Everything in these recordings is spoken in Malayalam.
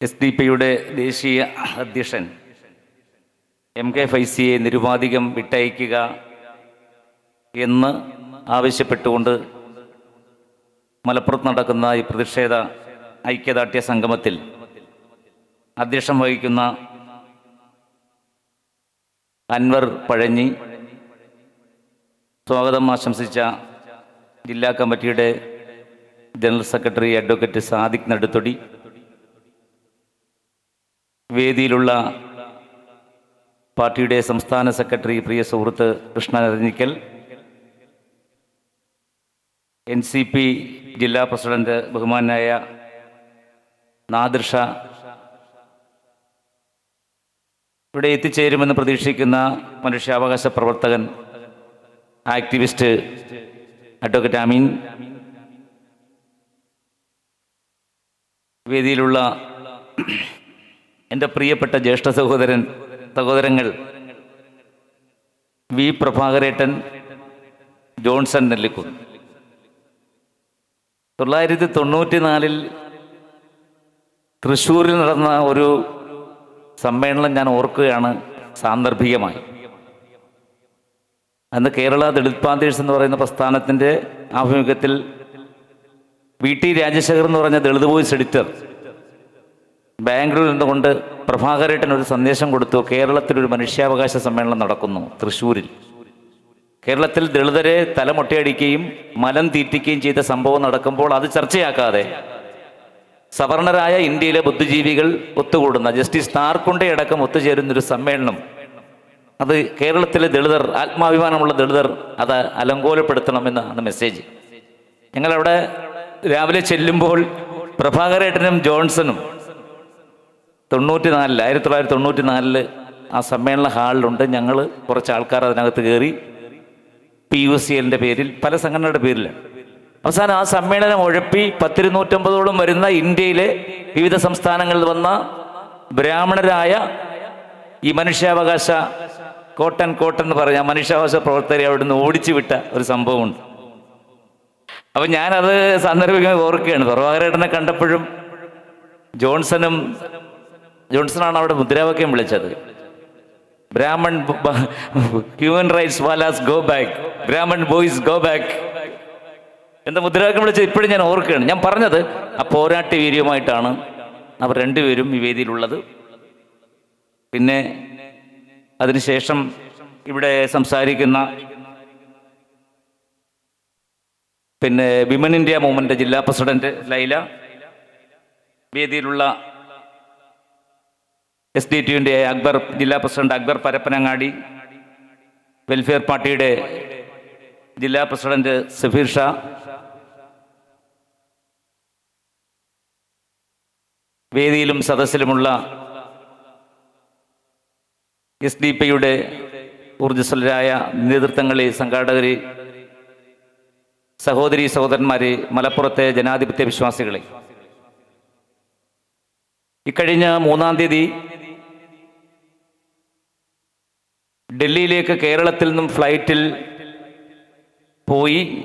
എസ് ഡി പിയുടെ ദേശീയ അധ്യക്ഷൻ എം കെ ഫൈസിയെ നിരുപാധികം വിട്ടയക്കുക എന്ന് ആവശ്യപ്പെട്ടുകൊണ്ട് മലപ്പുറത്ത് നടക്കുന്ന ഈ പ്രതിഷേധ ഐക്യദാർഢ്യ സംഗമത്തിൽ അധ്യക്ഷം വഹിക്കുന്ന അൻവർ പഴഞ്ഞി സ്വാഗതം ആശംസിച്ച ജില്ലാ കമ്മിറ്റിയുടെ general secretary advocate Sadiq Naduthodi വേദിയിലുള്ള പാർട്ടിയുടെ സംസ്ഥാന സെക്രട്ടറി പ്രിയ സുഹൃത്ത് Krishnan Aranjikkal N C P ജില്ലാ പ്രസിഡന്റ് ബഹുമാനായ നാദിർഷ ഇവിടെ എത്തിച്ചേരുമെന്ന് പ്രതീക്ഷിക്കുന്ന മനുഷ്യാവകാശ പ്രവർത്തകൻ ആക്ടിവിസ്റ്റ് അഡ്വക്കേറ്റ് അമീൻ വേദിയിലുള്ള എന്റെ പ്രിയപ്പെട്ട ജ്യേഷ്ഠ സഹോദരൻ സഹോദരങ്ങൾ വി പ്രഭാകരേട്ടൻ ജോൺസൺ നെല്ലിക്കുന്ന്. തൊള്ളായിരത്തി തൊണ്ണൂറ്റി നാലിൽ തൃശ്ശൂരിൽ നടന്ന ഒരു സമ്മേളനം ഞാൻ ഓർക്കുകയാണ് സാന്ദർഭികമായി. അന്ന് കേരള ദളിത് പാന്തേഴ്സ് എന്ന് പറയുന്ന പ്രസ്ഥാനത്തിന്റെ ആഭിമുഖ്യത്തിൽ വി ടി രാജശേഖർ എന്ന് പറഞ്ഞ ദളിത് വോയിസ് എഡിറ്റർ ബാംഗ്ലൂരിൽ നിന്നുകൊണ്ട് പ്രഭാകരേട്ടൻ ഒരു സന്ദേശം കൊടുത്തു. കേരളത്തിൽ ഒരു മനുഷ്യാവകാശ സമ്മേളനം നടക്കുന്നു തൃശ്ശൂരിൽ. കേരളത്തിൽ ദളിതരെ തലമൊട്ടയടിക്കുകയും മലം തീറ്റിക്കുകയും ചെയ്ത സംഭവം നടക്കുമ്പോൾ അത് ചർച്ചയാക്കാതെ സവർണരായ ഇന്ത്യയിലെ ബുദ്ധിജീവികൾ ഒത്തുകൂടുന്ന ജസ്റ്റിസ് താർക്കുണ്ടയടക്കം ഒത്തുചേരുന്നൊരു സമ്മേളനം. അത് കേരളത്തിലെ ദളിതർ ആത്മാഭിമാനമുള്ള ദളിതർ അത് അലങ്കോലപ്പെടുത്തണമെന്നാണ് മെസ്സേജ്. ഞങ്ങളവിടെ രാവിലെ ചെല്ലുമ്പോൾ പ്രഭാകരേട്ടനും ജോൺസണും തൊണ്ണൂറ്റി നാലിൽ ആയിരത്തി തൊള്ളായിരത്തി തൊണ്ണൂറ്റി നാലിൽ ആ സമ്മേളന ഹാളിലുണ്ട് ഞങ്ങൾ കുറച്ച് ആൾക്കാർ അതിനകത്ത് കയറി പി യു സി എല്ലിന്റെ പേരിൽ പല സംഘടനയുടെ പേരിൽ അവസാനം ആ സമ്മേളനം ഉഴപ്പി പത്തിരുന്നൂറ്റമ്പതോളം വരുന്ന ഇന്ത്യയിലെ വിവിധ സംസ്ഥാനങ്ങളിൽ വന്ന ബ്രാഹ്മണരായ ഈ മനുഷ്യാവകാശ കോട്ടൻ കോട്ടൻ എന്ന് പറഞ്ഞ മനുഷ്യാവകാശ പ്രവർത്തകരെ അവിടുന്ന് ഓടിച്ചു വിട്ട ഒരു സംഭവമുണ്ട്. അപ്പൊ ഞാനത് സന്ദർഭികമായി ഓർക്കുകയാണ്. പ്രഭാകരേട്ടനെ കണ്ടപ്പോഴും ജോൺസണും ജോൺസണാണ് അവിടെ മുദ്രാവാക്യം വിളിച്ചത്. Brahman human rights wallahs go back Brahman boys go back എന്താ മുദ്രാവാക്യം വിളിച്ചത്? ഇപ്പോഴും ഞാൻ ഓർക്കുകയാണ്. ഞാൻ പറഞ്ഞത് ആ പോരാട്ട വീര്യമായിട്ടാണ് അവർ രണ്ടുപേരും ഈ വേദിയിലുള്ളത്. പിന്നെ അതിനുശേഷം ഇവിടെ സംസാരിക്കുന്ന പിന്നെ വിമൻ ഇന്ത്യ മൂവ്മെന്റ് ജില്ലാ പ്രസിഡന്റ് ലൈല വേദിയിലുള്ള എസ് ഡി ടിയുടെ അക്ബർ ജില്ലാ പ്രസിഡന്റ് അക്ബർ പരപ്പനങ്ങാടി വെൽഫെയർ പാർട്ടിയുടെ ജില്ലാ പ്രസിഡന്റ് സഫീർ ഷാ വേദിയിലും സദസ്സിലുമുള്ള എസ് ഡി പിയുടെ ഊർജസ്വലരായ നേതൃത്വങ്ങളെ സംഘാടകരെ സഹോദരി സഹോദരന്മാരെ മലപ്പുറത്തെ ജനാധിപത്യ വിശ്വാസികളെ. ഇക്കഴിഞ്ഞ മൂന്നാം തീയതി ഡൽഹിയിലേക്ക് കേരളത്തിൽ നിന്നും ഫ്ലൈറ്റിൽ പോയി.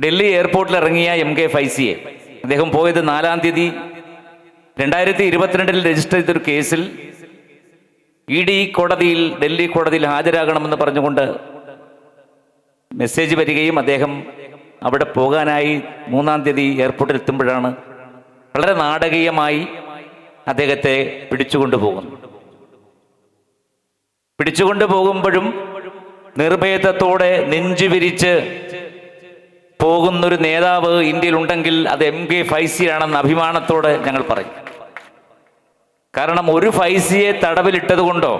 ഡൽഹി എയർപോർട്ടിൽ ഇറങ്ങിയ എം കെ ഫൈസിയെ. അദ്ദേഹം പോയത് നാലാം തീയതി രണ്ടായിരത്തി ഇരുപത്തിരണ്ടിൽ രജിസ്റ്റർ ചെയ്തൊരു കേസിൽ ഇ ഡി കോടതിയിൽ ഡൽഹി കോടതിയിൽ ഹാജരാകണമെന്ന് പറഞ്ഞുകൊണ്ട് മെസ്സേജ് വരികയും അദ്ദേഹം അവിടെ പോകാനായി മൂന്നാം തീയതി എയർപോർട്ടിൽ എത്തുമ്പോഴാണ് വളരെ നാടകീയമായി അദ്ദേഹത്തെ പിടിച്ചുകൊണ്ടു പോകുന്നു പിടിച്ചുകൊണ്ടു പോകുമ്പോഴും നിർഭയത്വത്തോടെ നെഞ്ചു വിരിച്ച് പോകുന്നൊരു നേതാവ് ഇന്ത്യയിൽ ഉണ്ടെങ്കിൽ അത് എം കെ ഫൈസിയാണെന്ന് അഭിമാനത്തോടെ ഞങ്ങൾ പറയും. കാരണം ഒരു ഫൈസിയെ തടവിലിട്ടത് കൊണ്ടോ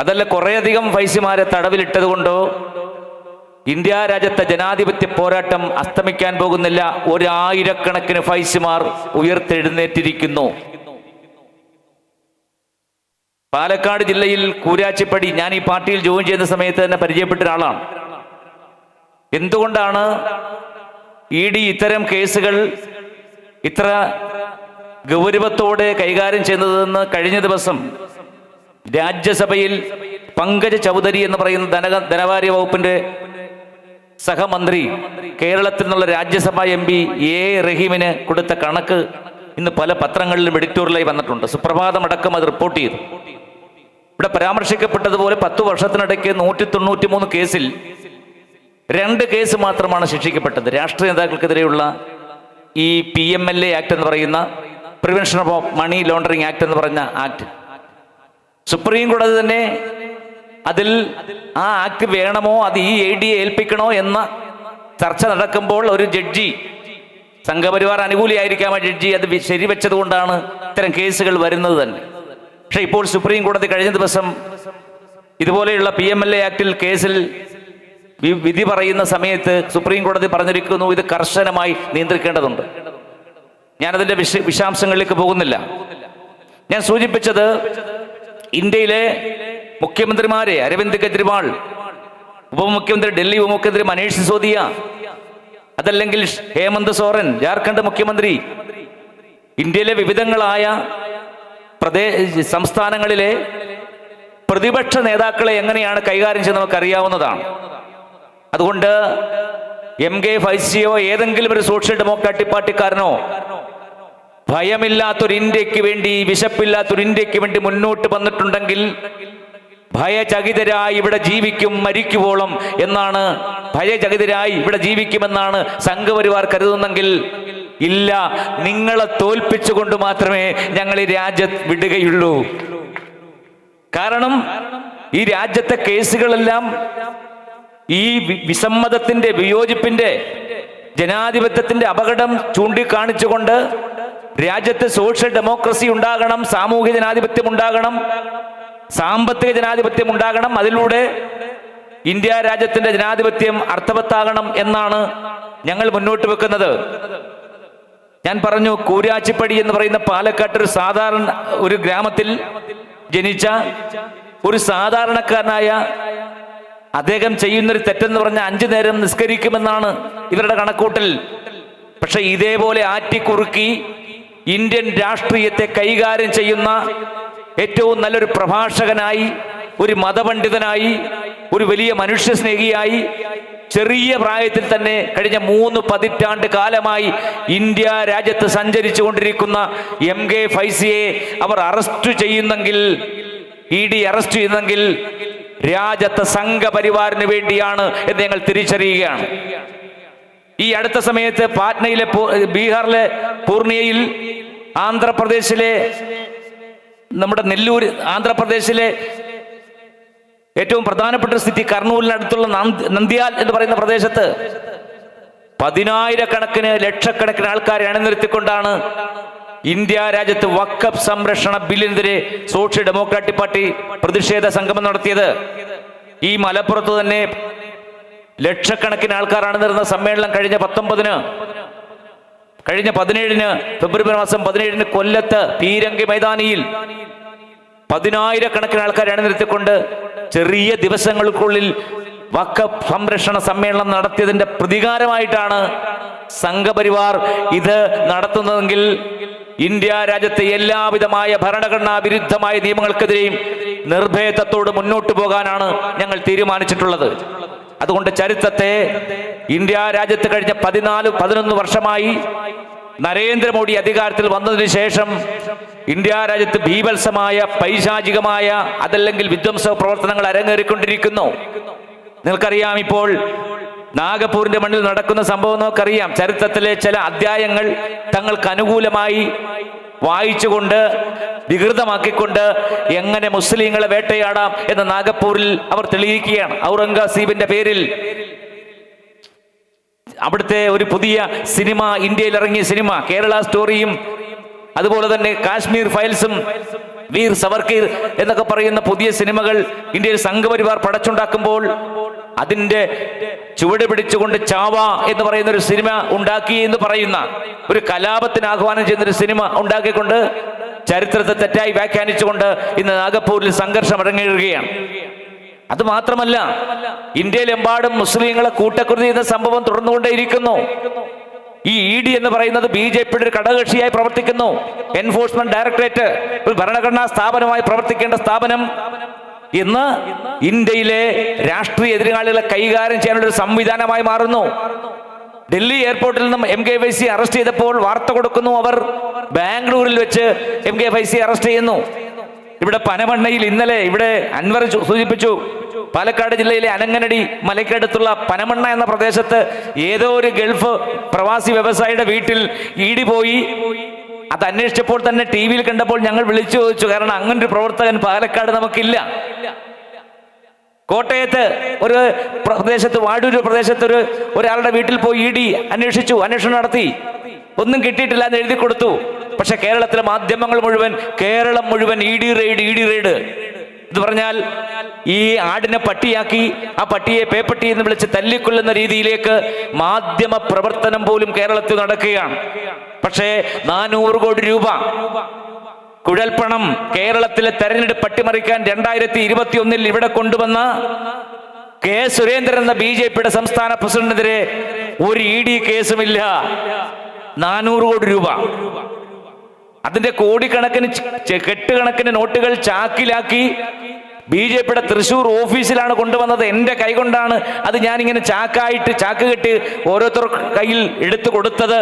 അതല്ല കുറേയധികം ഫൈസിമാരെ തടവിലിട്ടത് കൊണ്ടോ ഇന്ത്യ രാജ്യത്തെ ജനാധിപത്യ പോരാട്ടം അസ്തമിക്കാൻ പോകുന്നില്ല. ഒരായിരക്കണക്കിന് ഫൈസിമാർ ഉയർത്തെഴുന്നേറ്റിരിക്കുന്നു. പാലക്കാട് ജില്ലയിൽ കൂരാച്ചിപ്പടി ഞാൻ ഈ പാർട്ടിയിൽ ജോയിൻ ചെയ്യുന്ന സമയത്ത് തന്നെ പരിചയപ്പെട്ട ഒരാളാണ്. എന്തുകൊണ്ടാണ് ഇ ഡി ഇത്തരം കേസുകൾ ഇത്ര ഗൗരവത്തോടെ കൈകാര്യം ചെയ്യുന്നതെന്ന് കഴിഞ്ഞ ദിവസം രാജ്യസഭയിൽ പങ്കജ ചൗധരി എന്ന് പറയുന്ന ധന ധനകാര്യ വകുപ്പിന്റെ സഹമന്ത്രി കേരളത്തിൽ നിന്നുള്ള രാജ്യസഭാ എം പി എ റഹീമിന് കൊടുത്ത കണക്ക് ഇന്ന് പല പത്രങ്ങളിലും എഡിറ്റോറിയലായി വന്നിട്ടുണ്ട്. സുപ്രഭാതം അടക്കം അത് റിപ്പോർട്ട് ചെയ്തു. ഇവിടെ പരാമർശിക്കപ്പെട്ടതുപോലെ പത്തു വർഷത്തിനിടയ്ക്ക് നൂറ്റി തൊണ്ണൂറ്റി മൂന്ന് കേസിൽ രണ്ട് കേസ് മാത്രമാണ് ശിക്ഷിക്കപ്പെട്ടത്. രാഷ്ട്രീയ നേതാക്കൾക്കെതിരെയുള്ള ഈ P M L A act എന്ന് പറയുന്ന prevention of money laundering act എന്ന് പറഞ്ഞ ആക്ട് സുപ്രീം കോടതി തന്നെ അതിൽ ആ ആക്ട് വേണമോ അത് ഈ എ ഡിയെ ഏൽപ്പിക്കണോ എന്ന ചർച്ച നടക്കുമ്പോൾ ഒരു ജഡ്ജി സംഘപരിവാർ അനുകൂലിയായിരിക്കാൻ ജഡ്ജി അത് ശരിവെച്ചത് കൊണ്ടാണ് ഇത്തരം കേസുകൾ വരുന്നത് തന്നെ. പക്ഷെ ഇപ്പോൾ സുപ്രീം കോടതി കഴിഞ്ഞ ദിവസം ഇതുപോലെയുള്ള പി എം എൽ എ ആക്ടിൽ കേസിൽ വിധി പറയുന്ന സമയത്ത് സുപ്രീം കോടതി പറഞ്ഞിരിക്കുന്നു ഇത് കർശനമായി നിയന്ത്രിക്കേണ്ടതുണ്ട്. ഞാനതിന്റെ വിശ വിശാംശങ്ങളിലേക്ക് പോകുന്നില്ല. ഞാൻ സൂചിപ്പിച്ചത് ഇന്ത്യയിലെ മുഖ്യമന്ത്രിമാരെ അരവിന്ദ് കെജ്രിവാൾ ഉപമുഖ്യമന്ത്രി ഡൽഹി ഉപമുഖ്യമന്ത്രി മനീഷ് സിസോദിയ അതല്ലെങ്കിൽ ഹേമന്ത് സോറൻ ജാർഖണ്ഡ് മുഖ്യമന്ത്രി. ഇന്ത്യയിലെ വിവിധങ്ങളായ പ്രദേ സംസ്ഥാനങ്ങളിലെ പ്രതിപക്ഷ നേതാക്കളെ എങ്ങനെയാണ് കൈകാര്യം ചെയ്യുന്നത് നമുക്കറിയാവുന്നതാണ്. അതുകൊണ്ട് എം കെ ഫൈസിയോ ഏതെങ്കിലും ഒരു സോഷ്യൽ ഡെമോക്രാറ്റിക് പാർട്ടിക്കാരനോ ഭയമില്ലാത്തൊരു ഇന്ത്യയ്ക്ക് വേണ്ടി വിശപ്പില്ലാത്തൊരു ഇന്ത്യയ്ക്ക് വേണ്ടി മുന്നോട്ട് വന്നിട്ടുണ്ടെങ്കിൽ ഭയചകിതരായി ഇവിടെ ജീവിക്കും മരിക്കുവോളം എന്നാണ്. ഭയചകിതരായി ഇവിടെ ജീവിക്കുമെന്നാണ് സംഘപരിവാർ കരുതുന്നെങ്കിൽ ഇല്ല നിങ്ങളെ തോൽപ്പിച്ചുകൊണ്ട് മാത്രമേ ഞങ്ങൾ ഈ രാജ്യം വിടുകയുള്ളൂ. കാരണം ഈ രാജ്യത്തെ കേസുകളെല്ലാം ഈ വിസമ്മതത്തിന്റെ വിയോജിപ്പിന്റെ ജനാധിപത്യത്തിന്റെ അപകടം ചൂണ്ടിക്കാണിച്ചുകൊണ്ട് രാജ്യത്ത് സോഷ്യൽ ഡെമോക്രസി ഉണ്ടാകണം സാമൂഹ്യ ജനാധിപത്യം ഉണ്ടാകണം സാമ്പത്തിക ജനാധിപത്യം ഉണ്ടാകണം. അതിലൂടെ ഇന്ത്യ രാജ്യത്തിന്റെ ജനാധിപത്യം അർത്ഥവത്താകണം എന്നാണ് ഞങ്ങൾ മുന്നോട്ട് വെക്കുന്നത്. ഞാൻ പറഞ്ഞു കൂരാച്ചിപ്പടി എന്ന് പറയുന്ന പാലക്കാട്ട് ഒരു സാധാരണ ഒരു ഗ്രാമത്തിൽ ജനിച്ച ഒരു സാധാരണക്കാരനായ അദ്ദേഹം ചെയ്യുന്നൊരു തെറ്റെന്ന് പറഞ്ഞ അഞ്ചു നേരം നിസ്കരിക്കുമെന്നാണ് ഇവരുടെ കണക്കൂട്ടൽ. പക്ഷെ ഇതേപോലെ ആറ്റിക്കുറുക്കി ഇന്ത്യൻ രാഷ്ട്രീയത്തെ കൈകാര്യം ചെയ്യുന്ന ഏറ്റവും നല്ലൊരു പ്രഭാഷകനായി ഒരു മതപണ്ഡിതനായി ഒരു വലിയ മനുഷ്യ സ്നേഹിയായി ചെറിയ പ്രായത്തിൽ തന്നെ കഴിഞ്ഞ മൂന്ന് പതിറ്റാണ്ട് കാലമായി ഇന്ത്യ രാജ്യത്ത് സഞ്ചരിച്ചു കൊണ്ടിരിക്കുന്ന എം കെ ഫൈസിയെ അവർ അറസ്റ്റ് ചെയ്യുന്നെങ്കിൽ ഇ ഡി അറസ്റ്റ് ചെയ്യുന്നെങ്കിൽ രാജ്യത്തെ സംഘപരിവാറിന് വേണ്ടിയാണ് എന്ന് ഞങ്ങൾ തിരിച്ചറിയുകയാണ്. ഈ അടുത്ത സമയത്ത് പാറ്റ്നയിലെ ബീഹാറിലെ പൂർണിയയിൽ ആന്ധ്രാപ്രദേശിലെ നമ്മുടെ നെല്ലൂർ ആന്ധ്രാപ്രദേശിലെ ഏറ്റവും പ്രധാനപ്പെട്ട സ്ഥിതി കർണൂലിനടുത്തുള്ള നന്ദിയാൽ എന്ന് പറയുന്ന പ്രദേശത്ത് പതിനായിരക്കണക്കിന് ലക്ഷക്കണക്കിന് ആൾക്കാരെ അണിനിരത്തിക്കൊണ്ടാണ് ഇന്ത്യ രാജ്യത്ത് വക്കപ്പ് സംരക്ഷണ ബില്ലിനെതിരെ സോഷ്യൽ ഡെമോക്രാറ്റിക് പാർട്ടി പ്രതിഷേധ സംഗമം നടത്തിയത്. ഈ മലപ്പുറത്ത് തന്നെ ലക്ഷക്കണക്കിന് ആൾക്കാർ അണിനിരുന്ന സമ്മേളനം കഴിഞ്ഞ പത്തൊമ്പതിന് കഴിഞ്ഞ പതിനേഴിന് ഫെബ്രുവരി മാസം പതിനേഴിന് കൊല്ലത്ത് പീരങ്കി മൈതാനിയിൽ പതിനായിരക്കണക്കിന് ആൾക്കാരെ അണിനിരത്തിക്കൊണ്ട് ചെറിയ ദിവസങ്ങൾക്കുള്ളിൽ വക്ക സംരക്ഷണ സമ്മേളനം നടത്തിയതിന്റെ പ്രതികാരമായിട്ടാണ് സംഘപരിവാർ ഇത് നടത്തുന്നതെങ്കിൽ ഇന്ത്യ രാജ്യത്തെ എല്ലാവിധമായ ഭരണഘടനാ വിരുദ്ധമായ നിയമങ്ങൾക്കെതിരെയും നിർഭയത്വത്തോട് മുന്നോട്ട് പോകാനാണ് ഞങ്ങൾ തീരുമാനിച്ചിട്ടുള്ളത്. അതുകൊണ്ട് ചരിത്രത്തെ ഇന്ത്യ രാജ്യത്ത് കഴിഞ്ഞ പതിനാല് പതിനൊന്ന് വർഷമായി നരേന്ദ്രമോദി അധികാരത്തിൽ വന്നതിന് ശേഷം ഇന്ത്യ രാജ്യത്ത് ഭീവത്സമായ പൈശാചികമായ അതല്ലെങ്കിൽ വിധ്വംസ പ്രവർത്തനങ്ങൾ അരങ്ങേറിക്കൊണ്ടിരിക്കുന്നു. നിങ്ങൾക്കറിയാം ഇപ്പോൾ നാഗപ്പൂരിന്റെ മണ്ണിൽ നടക്കുന്ന സംഭവം നമുക്കറിയാം. ചരിത്രത്തിലെ ചില അധ്യായങ്ങൾ തങ്ങൾക്ക് അനുകൂലമായി വായിച്ചുകൊണ്ട് വികൃതമാക്കിക്കൊണ്ട് എങ്ങനെ മുസ്ലിങ്ങളെ വേട്ടയാടാം എന്ന് നാഗപ്പൂരിൽ അവർ തെളിയിക്കുകയാണ്. ഔറംഗസീബിന്റെ പേരിൽ. അവിടുത്തെ ഒരു പുതിയ സിനിമ ഇന്ത്യയിൽ ഇറങ്ങിയ സിനിമ കേരള സ്റ്റോറിയും അതുപോലെ തന്നെ കാശ്മീർ ഫയൽസും വീർ സവർക്കീർ എന്നൊക്കെ പറയുന്ന പുതിയ സിനിമകൾ ഇന്ത്യയിൽ സംഘപരിവാർ പടച്ചുണ്ടാക്കുമ്പോൾ അതിന്റെ ചുവട് പിടിച്ചുകൊണ്ട് ചാവ എന്ന് പറയുന്ന ഒരു സിനിമ ഉണ്ടാക്കി എന്ന് പറയുന്ന ഒരു കലാപത്തിന് ആഹ്വാനം ചെയ്യുന്ന ഒരു സിനിമ ഉണ്ടാക്കിക്കൊണ്ട് ചരിത്രത്തെ തെറ്റായി വ്യാഖ്യാനിച്ചുകൊണ്ട് ഇന്ന് നാഗപ്പൂരിൽ സംഘർഷം അരങ്ങേറുകയാണ്. അത് മാത്രമല്ല ഇന്ത്യയിലെമ്പാടും മുസ്ലിങ്ങളെ കൂട്ടക്കുരുതി എന്ന സംഭവം തുടർന്നുകൊണ്ടേയിരിക്കുന്നു. ഈ ഇ ഡി എന്ന് പറയുന്നത് ബി ജെ പിയുടെ ഒരു ഘടകകക്ഷിയായി പ്രവർത്തിക്കുന്നു. എൻഫോഴ്സ്മെന്റ് ഡയറക്ടറേറ്റ് ഒരു ഭരണഘടനാ സ്ഥാപനമായി പ്രവർത്തിക്കേണ്ട സ്ഥാപനം. ഇന്ന് ഇന്ത്യയിലെ രാഷ്ട്രീയ എതിരാളികളെ കൈകാര്യം ചെയ്യാനുള്ള ഒരു സംവിധാനമായി മാറുന്നു. ഡൽഹി എയർപോർട്ടിൽ നിന്നും M K Y C arrest ചെയ്തപ്പോൾ വാർത്ത കൊടുക്കുന്നു അവർ ബാംഗ്ലൂരിൽ വെച്ച് M K Y C arrest ചെയ്യുന്നു. ഇവിടെ പനമണ്ണയിൽ ഇന്നലെ ഇവിടെ അൻവർ സൂചിപ്പിച്ചു. പാലക്കാട് ജില്ലയിലെ അനങ്ങനടി മലയ്ക്കടുത്തുള്ള പനമണ്ണ എന്ന പ്രദേശത്ത് ഏതോ ഒരു ഗൾഫ് പ്രവാസി വ്യവസായിയുടെ വീട്ടിൽ ഈടി പോയി. അത് അന്വേഷിച്ചപ്പോൾ തന്നെ ടി വിയിൽ കണ്ടപ്പോൾ ഞങ്ങൾ വിളിച്ചു ചോദിച്ചു കാരണം അങ്ങനൊരു പ്രവർത്തകൻ പാലക്കാട് നമുക്കില്ല. കോട്ടയത്ത് ഒരു പ്രദേശത്ത് വാടൂര് പ്രദേശത്ത് ഒരു ഒരാളുടെ വീട്ടിൽ പോയി ഡി അന്വേഷിച്ചു അന്വേഷണം നടത്തി. ഒന്നും കിട്ടിയിട്ടില്ല എന്ന് എഴുതി കൊടുത്തു. പക്ഷെ കേരളത്തിലെ മാധ്യമങ്ങൾ മുഴുവൻ കേരളം മുഴുവൻ E D raid E D raid. എന്ന് പറഞ്ഞാൽ ഈ ആടിനെ പട്ടിയാക്കി ആ പട്ടിയെ പേപ്പട്ടി എന്ന് വിളിച്ച് തല്ലിക്കൊല്ലുന്ന രീതിയിലേക്ക് മാധ്യമ പ്രവർത്തനം പോലും കേരളത്തിൽ നടക്കുകയാണ്. പക്ഷേ നാനൂറ് കോടി രൂപ കുഴൽപ്പണം കേരളത്തിലെ തെരഞ്ഞെടുപ്പ് പട്ടിമറിക്കാൻ രണ്ടായിരത്തി ഇരുപത്തി ഒന്നിൽ ഇവിടെ കൊണ്ടുവന്ന കെ സുരേന്ദ്രൻ എന്ന ബി ജെ പിയുടെ സംസ്ഥാന പ്രസിഡന്റിനെതിരെ ഒരു ഇ ഡി കേസുമില്ല. നാനൂറ് കോടി രൂപ. അതിന്റെ കോടിക്കണക്കിന് കെട്ടുകണക്കിന് നോട്ടുകൾ ചാക്കിലാക്കി ബി ജെ പിയുടെ തൃശൂർ ഓഫീസിലാണ് കൊണ്ടുവന്നത്. എന്റെ കൈകൊണ്ടാണ് അത് ഞാനിങ്ങനെ ചാക്കായിട്ട് ചാക്ക് കെട്ടി ഓരോരുത്തർ കയ്യിൽ എടുത്തു കൊടുത്തത്.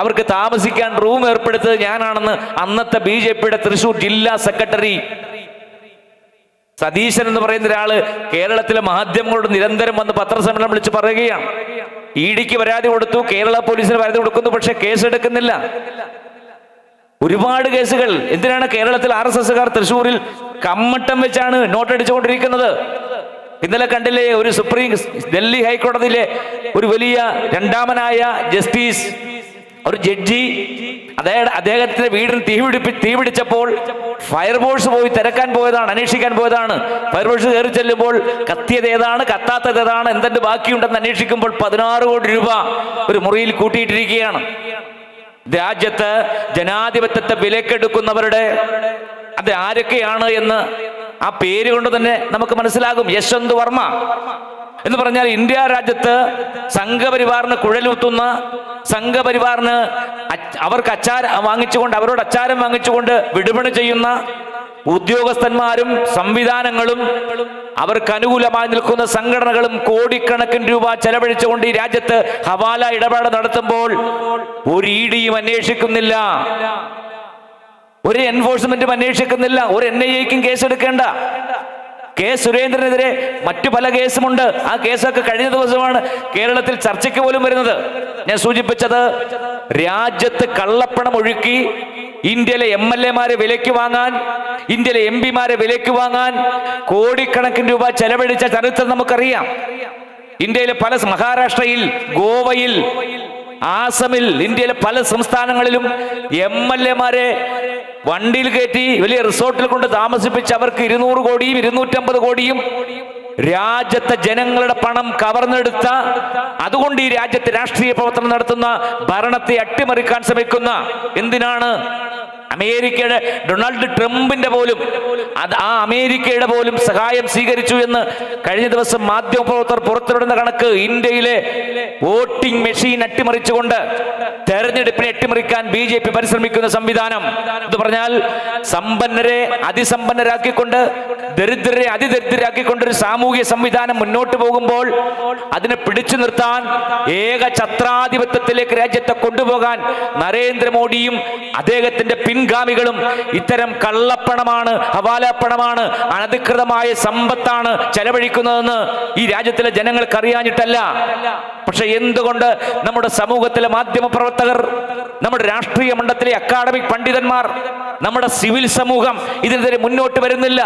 അവർക്ക് താമസിക്കാൻ റൂം ഏർപ്പെടുത്തത് ഞാനാണെന്ന് അന്നത്തെ ബി ജെ പിയുടെ തൃശൂർ ജില്ലാ സെക്രട്ടറി സതീശൻ എന്ന് പറയുന്ന ഒരാൾ കേരളത്തിലെ മാധ്യമങ്ങളോട് നിരന്തരം വന്ന് പത്രസമ്മേളനം വിളിച്ച് പറയുകയാണ്. ഇ ഡിക്ക് പരാതി കൊടുത്തു കേരള പോലീസിന് പരാതി കൊടുക്കുന്നു പക്ഷെ കേസെടുക്കുന്നില്ല. ഒരുപാട് കേസുകൾ. എന്തിനാണ് കേരളത്തിൽ ആർ എസ് എസ്സുകാർ തൃശ്ശൂരിൽ കമ്മട്ടം വെച്ചാണ് നോട്ട് അടിച്ചുകൊണ്ടിരിക്കുന്നത് ഇന്നലെ കണ്ടില്ലേ ഒരു സുപ്രീം ഡൽഹി ഹൈക്കോടതിയിലെ ഒരു വലിയ രണ്ടാമനായ ജസ്റ്റിസ് ഒരു ജഡ്ജി അദ്ദേഹം അദ്ദേഹത്തിന്റെ വീടിന് തീ പിടിപ്പി തീ പിടിച്ചപ്പോൾ ഫയർഫോഴ്സ് പോയി തിരക്കാൻ പോയതാണ് അന്വേഷിക്കാൻ പോയതാണ്. ഫയർഫോഴ്സ് കയറി ചെല്ലുമ്പോൾ കത്തിയത് ഏതാണ് കത്താത്തത് ഏതാണ് എന്തെങ്കിലും ബാക്കിയുണ്ടെന്ന് അന്വേഷിക്കുമ്പോൾ പതിനാറ് കോടി രൂപ ഒരു മുറിയിൽ കൂട്ടിയിട്ടിരിക്കുകയാണ്. രാജ്യത്ത് ജനാധിപത്യത്തെ വിലക്കെടുക്കുന്നവരുടെ അത് ആരൊക്കെയാണ് എന്ന് ആ പേര് കൊണ്ട് തന്നെ നമുക്ക് മനസ്സിലാകും. യശ്വന്ത് വർമ്മ. എന്ന് പറഞ്ഞാൽ ഇന്ത്യ രാജ്യത്ത് സംഘപരിവാറിന് കുഴലൂത്തുന്ന സംഘപരിവാറിന് അവർക്ക് അച്ചാരം വാങ്ങിച്ചുകൊണ്ട് അവരോട് അച്ചാരം വാങ്ങിച്ചുകൊണ്ട് വിടുപണി ചെയ്യുന്ന ഉദ്യോഗസ്ഥന്മാരും സംവിധാനങ്ങളും അവർക്ക് അനുകൂലമായി നിൽക്കുന്ന സംഘടനകളും കോടിക്കണക്കിന് രൂപ ചെലവഴിച്ചുകൊണ്ട് ഈ രാജ്യത്ത് ഹവാല ഇടപാട് നടത്തുമ്പോൾ ഒരു ഇ ഡിയും അന്വേഷിക്കുന്നില്ല. ഒരു എൻഫോഴ്സ്മെന്റും അന്വേഷിക്കുന്നില്ല. ഒരു എൻ ഐ എക്കും കേസെടുക്കേണ്ട കെ സുരേന്ദ്രനെതിരെ മറ്റു പല കേസുമുണ്ട്. ആ കേസൊക്കെ കഴിഞ്ഞ ദിവസമാണ് കേരളത്തിൽ ചർച്ചയ്ക്ക് പോലും വരുന്നത്. ഞാൻ സൂചിപ്പിച്ചത് രാജ്യത്ത് കള്ളപ്പണം ഒഴുക്കി ഇന്ത്യയിലെ എം എൽ എമാരെ വിലയ്ക്ക് വാങ്ങാൻ ഇന്ത്യയിലെ എം പിമാരെ വിലയ്ക്ക് വാങ്ങാൻ കോടിക്കണക്കിന് രൂപ ചെലവഴിച്ച ചരിത്രം നമുക്കറിയാം. ഇന്ത്യയിലെ പല മഹാരാഷ്ട്രയിൽ ഗോവയിൽ ആസമിൽ ഇന്ത്യയിലെ പല സംസ്ഥാനങ്ങളിലും എം എൽ എമാരെ വണ്ടിയിൽ കയറ്റി വലിയ റിസോർട്ടിൽ കൊണ്ട് താമസിപ്പിച്ച് അവർക്ക് ഇരുന്നൂറ് കോടിയും ഇരുന്നൂറ്റമ്പത് കോടിയും രാജ്യത്തെ ജനങ്ങളുടെ പണം കവർന്നെടുത്ത അതുകൊണ്ട് ഈ രാജ്യത്ത് രാഷ്ട്രീയ പ്രവർത്തനം നടത്തുന്ന ഭരണത്തെ അട്ടിമറിക്കാൻ ശ്രമിക്കുന്ന എന്തിനാണ് അമേരിക്കയുടെ ഡൊണാൾഡ് ട്രംപിന്റെ പോലും അത് ആ അമേരിക്കയുടെ പോലും സഹായം സ്വീകരിച്ചു എന്ന് കഴിഞ്ഞ ദിവസം മാധ്യമപ്രവർത്തകർ പുറത്തുവിടുന്ന കണക്ക് ഇന്ത്യയിലെ വോട്ടിംഗ് മെഷീൻ അട്ടിമറിച്ചുകൊണ്ട് തെരഞ്ഞെടുപ്പിനെ അട്ടിമറിക്കാൻ ബി ജെ പി പരിശ്രമിക്കുന്ന സംവിധാനം. എന്ന് പറഞ്ഞാൽ സമ്പന്നരെ അതിസമ്പന്നരാക്കിക്കൊണ്ട് ദരിദ്രരെ അതിദരിദ്രരാക്കിക്കൊണ്ട് ഒരു സാമൂഹിക സംവിധാനം മുന്നോട്ട് പോകുമ്പോൾ അതിനെ പിടിച്ചു നിർത്താൻ ഏക ഛത്രാധിപത്യത്തിലേക്ക് രാജ്യത്തെ കൊണ്ടുപോകാൻ നരേന്ദ്രമോദിയും അദ്ദേഹത്തിന്റെ പിൻഗാമികളും ഇത്തരം കള്ളപ്പണമാണ് ഹവാലപ്പണമാണ് അനധികൃതമായ സമ്പത്താണ് ചെലവഴിക്കുന്നതെന്ന് ഈ രാജ്യത്തിലെ ജനങ്ങൾക്ക് അറിയാഞ്ഞിട്ടല്ല. പക്ഷെ എന്തുകൊണ്ട് നമ്മുടെ സമൂഹത്തിലെ മാധ്യമ പ്രവർത്തകർ നമ്മുടെ രാഷ്ട്രീയ മണ്ഡലത്തിലെ അക്കാഡമിക് പണ്ഡിതന്മാർ നമ്മുടെ സിവിൽ സമൂഹം ഇതിനെതിരെ മുന്നോട്ട് വരുന്നില്ല?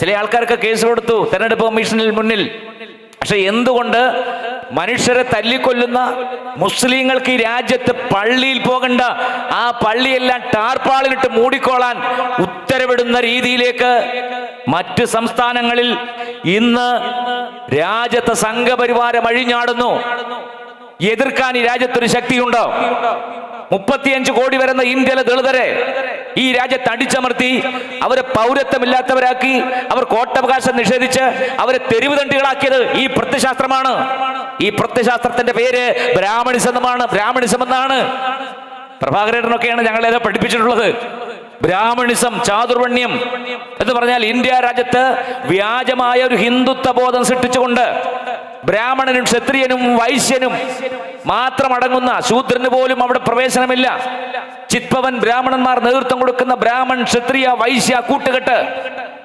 ചില ആൾക്കാർക്ക് കേസ് കൊടുത്തു തെരഞ്ഞെടുപ്പ് കമ്മീഷനിൽ മുന്നിൽ. പക്ഷെ എന്തുകൊണ്ട് മനുഷ്യരെ തല്ലിക്കൊല്ലുന്ന മുസ്ലിങ്ങൾക്ക് ഈ രാജ്യത്ത് പള്ളിയിൽ പോകണ്ട ആ പള്ളിയെല്ലാം ടാർപ്പാളിലിട്ട് മൂടിക്കോളാൻ ഉത്തരവിടുന്ന രീതിയിലേക്ക് മറ്റ് സംസ്ഥാനങ്ങളിൽ ഇന്ന് രാജ്യത്തെ സംഘപരിവാരം അഴിഞ്ഞാടുന്നു. എതിർക്കാൻ ഈ രാജ്യത്തൊരു ശക്തിയുണ്ടോ? മുപ്പത്തിയഞ്ച് കോടി വരുന്ന ഇന്ത്യയിലെ ദളിതരെ ഈ രാജ്യത്ത് അടിച്ചമർത്തി അവരെ പൗരത്വമില്ലാത്തവരാക്കി അവർ കോട്ടവകാശം നിഷേധിച്ച് അവരെ തെരുവ് തണ്ടികളാക്കിയത് ഈ പ്രത്യശാസ്ത്രമാണ്. ഈ പ്രത്യശാസ്ത്രത്തിന്റെ പേര് ബ്രാഹ്മണിസം എന്നാണ് ബ്രാഹ്മണിസം എന്നാണ് പ്രഭാകരനൊക്കെയാണ് ഞങ്ങളെ പഠിപ്പിച്ചിട്ടുള്ളത്. ബ്രാഹ്മണിസം ചാതുർവണ്യം എന്ന് പറഞ്ഞാൽ ഇന്ത്യ രാജ്യത്ത് വ്യാജമായ ഒരു ഹിന്ദുത്വ ബോധം സൃഷ്ടിച്ചുകൊണ്ട് ബ്രാഹ്മണനും ക്ഷത്രിയനും വൈശ്യനും മാത്രം അടങ്ങുന്ന ശൂദ്രന് പോലും അവിടെ പ്രവേശനമില്ല. ചിത്പവൻ ബ്രാഹ്മണന്മാർ നേതൃത്വം കൊടുക്കുന്ന ബ്രാഹ്മൺ ക്ഷത്രിയ വൈശ്യ കൂട്ടുകെട്ട്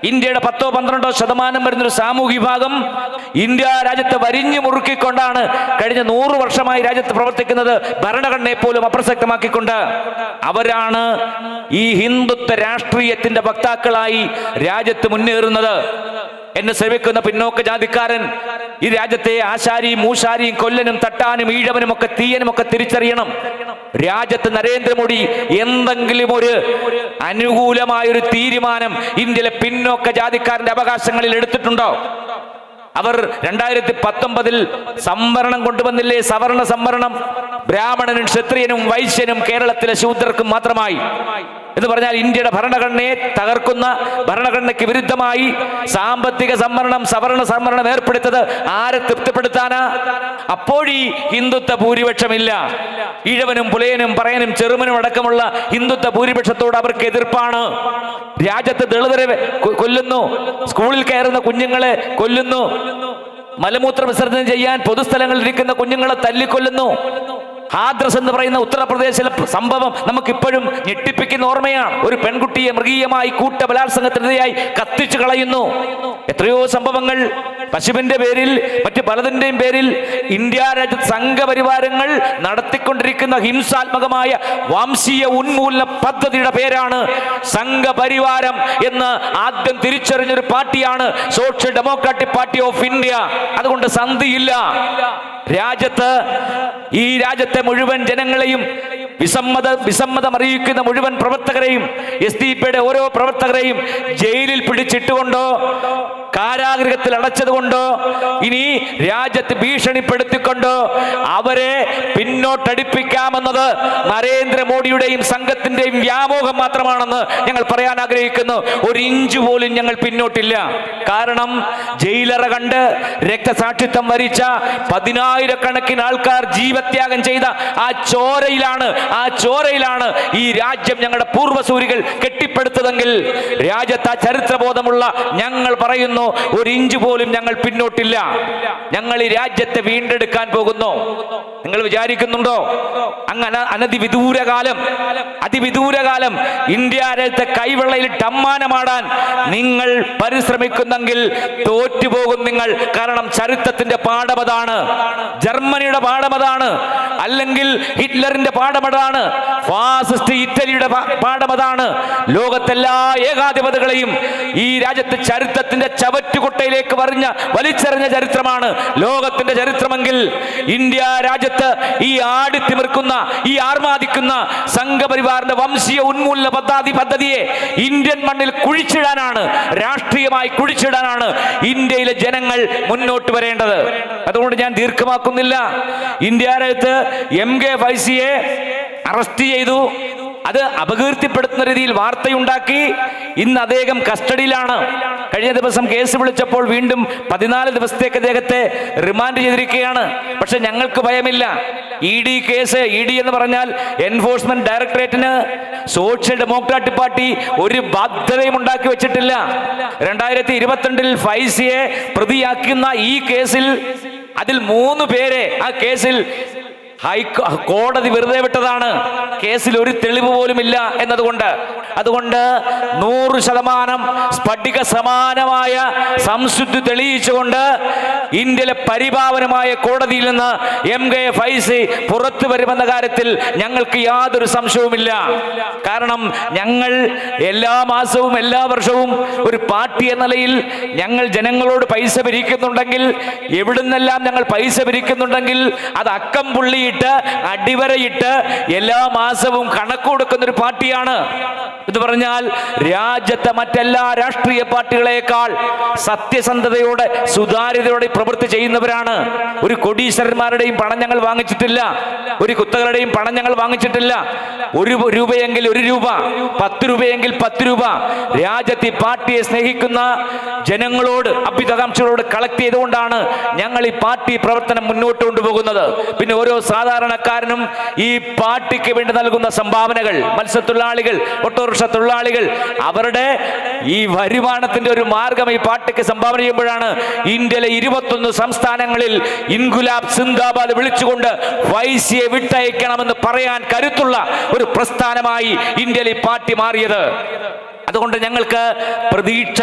ഇന്ത്യയുടെ പത്തോ പന്ത്രണ്ടോ ശതമാനം വരുന്നൊരു സാമൂഹ്യ വിഭാഗം ഇന്ത്യ രാജ്യത്തെ വരിഞ്ഞു മുറുക്കിക്കൊണ്ടാണ് കഴിഞ്ഞ നൂറ് വർഷമായി രാജ്യത്ത് പ്രവർത്തിക്കുന്നത് ഭരണഘടനയെ പോലും അപ്രസക്തമാക്കിക്കൊണ്ട്. അവരാണ് ഈ ഹിന്ദുത്വ രാഷ്ട്രീയത്തിന്റെ വക്താക്കളായി രാജ്യത്ത് മുന്നേറുന്നത്. എന്നെ ശ്രമിക്കുന്ന പിന്നോക്ക ജാതിക്കാരൻ ഈ രാജ്യത്തെ ആശാരിയും മൂശാരിയും കൊല്ലനും തട്ടാനും ഈഴവനും ഒക്കെ തീയനും ഒക്കെ തിരിച്ചറിയണം. രാജ്യത്ത് നരേന്ദ്രമോദി എന്തെങ്കിലും ഒരു അനുകൂലമായ ഒരു തീരുമാനം ഇന്ത്യയിലെ പിന്നോക്ക ജാതിക്കാരന്റെ അവകാശങ്ങളിൽ എടുത്തിട്ടുണ്ടോ? അവർ രണ്ടായിരത്തി പത്തൊമ്പതിൽ സംവരണം കൊണ്ടുവന്നില്ലേ? സവർണ സംവരണം. ബ്രാഹ്മണനും ക്ഷത്രിയനും വൈശ്യനും കേരളത്തിലെ ശൂദ്രർക്കും മാത്രമായി. എന്ന് പറഞ്ഞാൽ ഇന്ത്യയുടെ ഭരണഘടനയെ തകർക്കുന്ന ഭരണഘടനയ്ക്ക് വിരുദ്ധമായി സാമ്പത്തിക സംവരണം സവർണ സംവരണം ഏർപ്പെടുത്തത് ആരെ തൃപ്തിപ്പെടുത്താനാ? അപ്പോഴീ ഹിന്ദുത്വ ഭൂരിപക്ഷമില്ല. ഈഴവനും പുലയനും പറയനും ചെറുമനും അടക്കമുള്ള ഹിന്ദുത്വ ഭൂരിപക്ഷത്തോട് അവർക്ക് എതിർപ്പാണ്. രാജ്യത്ത് ദളിതരെ കൊല്ലുന്നു. സ്കൂളിൽ കയറുന്ന കുഞ്ഞുങ്ങളെ കൊല്ലുന്നു. മലമൂത്ര വിസർജനം ചെയ്യാൻ പൊതുസ്ഥലങ്ങളിൽ ഇരിക്കുന്ന കുഞ്ഞുങ്ങളെ തല്ലിക്കൊല്ലുന്നു. ഹാദ്രസ് എന്ന് പറയുന്ന ഉത്തർപ്രദേശിലെ സംഭവം നമുക്ക് ഇപ്പോഴും ഞെട്ടിപ്പിക്കുന്ന ഓർമ്മയാണ്. ഒരു പെൺകുട്ടിയെ മൃഗീയമായി കൂട്ട ബലാത്സംഗത്തിനെതിരായി കത്തിച്ചു കളയുന്നു. എത്രയോ സംഭവങ്ങൾ പശുവിന്റെ പേരിൽ മറ്റു പലതിന്റെയും പേരിൽ ഇന്ത്യ രാജ്യത്ത് സംഘപരിവാരങ്ങൾ നടത്തിക്കൊണ്ടിരിക്കുന്ന ഹിംസാത്മകമായ വംശീയ ഉന്മൂലന പദ്ധതിയുടെ പേരാണ് സംഘപരിവാരം എന്ന് ആദ്യം തിരിച്ചറിഞ്ഞൊരു പാർട്ടിയാണ് social democratic party of India. അതുകൊണ്ട് സന്ധിയില്ല. രാജ്യത്ത് ഈ രാജ്യത്തെ മുഴുവൻ ജനങ്ങളെയും വിസമ്മത വിസമ്മതം അറിയിക്കുന്ന മുഴുവൻ പ്രവർത്തകരെയും എസ് ഡി പിയുടെ ഓരോ പ്രവർത്തകരെയും ജയിലിൽ പിടിച്ചിട്ടുകൊണ്ടോ കാരാഗൃഹത്തിൽ അടച്ചതുകൊണ്ടോ ഇനി രാജ്യത്ത് ഭീഷണിപ്പെടുത്തിക്കൊണ്ട് അവരെ പിന്നോട്ടടിപ്പിക്കാമെന്നത് നരേന്ദ്രമോദിയുടെയും സംഘത്തിന്റെയും വ്യാമോഹം മാത്രമാണെന്ന് ഞങ്ങൾ പറയാൻ ആഗ്രഹിക്കുന്നു. ഒരു ഇഞ്ച് പോലും ഞങ്ങൾ പിന്നോട്ടില്ല. കാരണം ജയിലറ കണ്ട് രക്തസാക്ഷിത്വം വരിച്ച പതിനായിരക്കണക്കിന് ആൾക്കാർ ജീവത്യാഗം ചെയ്ത ആ ചോരയിലാണ് ആ ചോരയിലാണ് ഈ രാജ്യം ഞങ്ങളുടെ പൂർവസൂരികൾ കെട്ടിപ്പടുത്തതെങ്കിൽ രാജ്യത്ത് ആ ചരിത്രബോധമുള്ള ഞങ്ങൾ പറയുന്നു ഒരു ഇഞ്ച് പോലും ഞങ്ങൾ പിന്നോട്ടില്ല. ഞങ്ങൾ ഈ രാജ്യത്തെ വീണ്ടെടുക്കാൻ പോകുന്നു. നിങ്ങൾ വിചാരിക്കുന്നുണ്ടോ? അങ്ങനെ അനതിവിദൂരകാലം അതിവിദൂരകാലം ഇന്ത്യ രാജ്യത്തെ കൈവെള്ളയിൽ ടമ്മാനമാടാൻ നിങ്ങൾ പരിശ്രമിക്കുന്നെങ്കിൽ തോറ്റുപോകും നിങ്ങൾ. കാരണം ചരിത്രത്തിന്റെ പാഠമതാണ് ജർമ്മനിയുടെ പാഠമതാണ് അല്ലെങ്കിൽ ഹിറ്റ്ലറിന്റെ പാഠമതാണ് ഫാസിസ്റ്റ് ഇറ്റലിയുടെ പാഠമതാണ് ലോകത്തെല്ലാ ഏകാധിപതികളെയും ഈ രാജ്യത്തെ ചരിത്രത്തിന്റെ ചവറ്റുകുട്ടയിലേക്ക് പറഞ്ഞ വലിച്ചെറിഞ്ഞ ചരിത്രമാണ് ലോകത്തിന്റെ ചരിത്രമെങ്കിൽ ഇന്ത്യ രാജ്യത്ത് ഈ ആടിത്തിമിർക്കുന്ന ഈ ആർമാദിക്കുന്ന സംഘപരിവാറിന്റെ വംശീയ ഉന്മൂലന പദ്ധതി പദ്ധതിയെ ഇന്ത്യൻ മണ്ണിൽ കുഴിച്ചിടാനാണ് രാഷ്ട്രീയമായി കുഴിച്ചിടാനാണ് ഇന്ത്യയിലെ ജനങ്ങൾ മുന്നോട്ട് വരേണ്ടത്. അതുകൊണ്ട് ഞാൻ ദീർഘമാക്കുന്നില്ല. ഇന്ത്യ രാജ്യത്ത് എം കെ ഫൈസിയെ അറസ്റ്റ് ചെയ്തു. അത് അപകീർത്തിപ്പെടുത്തുന്ന രീതിയിൽ വാർത്തയുണ്ടാക്കി. ഇന്ന് അദ്ദേഹം കസ്റ്റഡിയിലാണ്. കഴിഞ്ഞ ദിവസം കേസ് വിളിച്ചപ്പോൾ വീണ്ടും പതിനാല് ദിവസത്തേക്ക് അദ്ദേഹത്തെ റിമാൻഡ് ചെയ്തിരിക്കുകയാണ്. പക്ഷെ ഞങ്ങൾക്ക് ഭയമില്ല. E D case E D എന്ന് പറഞ്ഞാൽ എൻഫോഴ്സ്മെന്റ് ഡയറക്ടറേറ്റിന് സോഷ്യൽ ഡെമോക്രാറ്റിക് പാർട്ടി ഒരു ബാധ്യതയും ഉണ്ടാക്കി വെച്ചിട്ടില്ല. രണ്ടായിരത്തി ഇരുപത്തിരണ്ടിൽ ഫൈസിയെ പ്രതിയാക്കുന്ന ഈ കേസിൽ അതിൽ മൂന്ന് പേരെ ആ കേസിൽ ഹൈക്കോ കോടതി വെറുതെ വിട്ടതാണ്. കേസിൽ ഒരു തെളിവ് പോലും ഇല്ല എന്നതുകൊണ്ട്. അതുകൊണ്ട് നൂറ് ശതമാനം സ്ഫടിക സമാനമായ സംശുദ്ധി തെളിയിച്ചുകൊണ്ട് ഇന്ത്യയിലെ പരിപാവനമായ കോടതിയിൽ നിന്ന് എം കെ ഫൈസി പുറത്തു വരുമെന്ന കാര്യത്തിൽ ഞങ്ങൾക്ക് യാതൊരു സംശയവുമില്ല. കാരണം ഞങ്ങൾ എല്ലാ മാസവും എല്ലാ വർഷവും ഒരു പാർട്ടി എന്ന നിലയിൽ ഞങ്ങൾ ജനങ്ങളോട് പൈസ പിരിക്കുന്നുണ്ടെങ്കിൽ എവിടുന്നെല്ലാം ഞങ്ങൾ പൈസ പിരിക്കുന്നുണ്ടെങ്കിൽ അത് അക്കം പുള്ളിയിട്ട് അടിവരയിട്ട് എല്ലാ മാസവും കണക്ക് കൊടുക്കുന്ന ഒരു പാർട്ടിയാണ്. എന്ന് പറഞ്ഞാൽ രാജ്യത്തെ മറ്റെല്ലാ രാഷ്ട്രീയ പാർട്ടികളെക്കാൾ സത്യസന്ധതയോടെ സുതാര്യതയോടെ പ്രവൃത്തി ചെയ്യുന്നവരാണ്. ഒരു കൊടീശ്വരന്മാരുടെയും പണം ഞങ്ങൾ വാങ്ങിച്ചിട്ടില്ല. ഒരു കുത്തകളുടെയും പണം ഞങ്ങൾ വാങ്ങിച്ചിട്ടില്ല. ഒരു രൂപയെങ്കിൽ ഒരു രൂപ പത്ത് രൂപയെങ്കിൽ പത്ത് രൂപ. രാജ്യത്തെ പാർട്ടിയെ സ്നേഹിക്കുന്ന ജനങ്ങളോട് അഭ്യുതകാംക്ഷകളോട് കളക്ട് ചെയ്തുകൊണ്ടാണ് ഞങ്ങൾ ഈ പാർട്ടി പ്രവർത്തനം മുന്നോട്ട് കൊണ്ടുപോകുന്നത്. പിന്നെ ഓരോ സാധാരണക്കാരനും ഈ പാർട്ടിക്ക് വേണ്ടി നൽകുന്ന സംഭാവനകൾ മത്സ്യത്തൊഴിലാളികൾ ഓട്ടോറിക്ഷ തൊഴിലാളികൾ അവരുടെ ഈ വരുമാനത്തിന്റെ ഒരു മാർഗം ഈ പാർട്ടിക്ക് സംഭാവന ചെയ്യുമ്പോഴാണ് ഇന്ത്യയിലെ ഇരുപത്തി ഇരുപത്തൊന്ന് സംസ്ഥാനങ്ങളിൽ ഇൻഗുലാബ് സിന്ദാബാദ് വിളിച്ചുകൊണ്ട് വൈസിയെ വിട്ടയക്കണമെന്ന് പറയാൻ കരുത്തുള്ള ഒരു പ്രസ്ഥാനമായി ഇന്ത്യയിൽ ഈ പാർട്ടി മാറിയത്. അതുകൊണ്ട് ഞങ്ങൾക്ക് പ്രതീക്ഷ